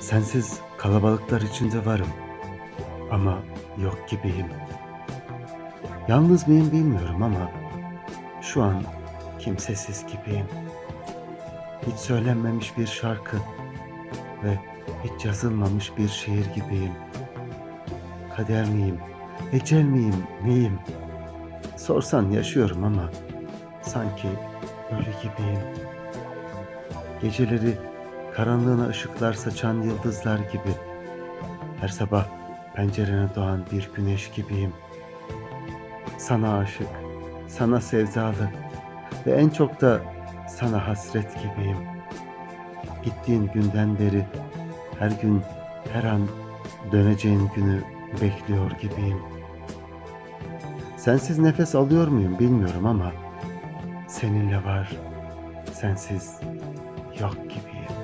Sensiz kalabalıklar içinde varım ama yok gibiyim. Yalnız mıyım bilmiyorum ama şu an kimsesiz gibiyim. Hiç söylenmemiş bir şarkı ve hiç yazılmamış bir şiir gibiyim. Kader miyim, ecel miyim, neyim? Sorsan yaşıyorum ama sanki ölü gibiyim. Geceleri karanlığına ışıklar saçan yıldızlar gibi. Her sabah pencerene doğan bir güneş gibiyim. Sana aşık, sana sevdalı ve en çok da sana hasret gibiyim. Gittiğin günden beri her gün, her an döneceğin günü bekliyor gibiyim. Sensiz nefes alıyor muyum bilmiyorum ama seninle var, sensiz yok gibiyim.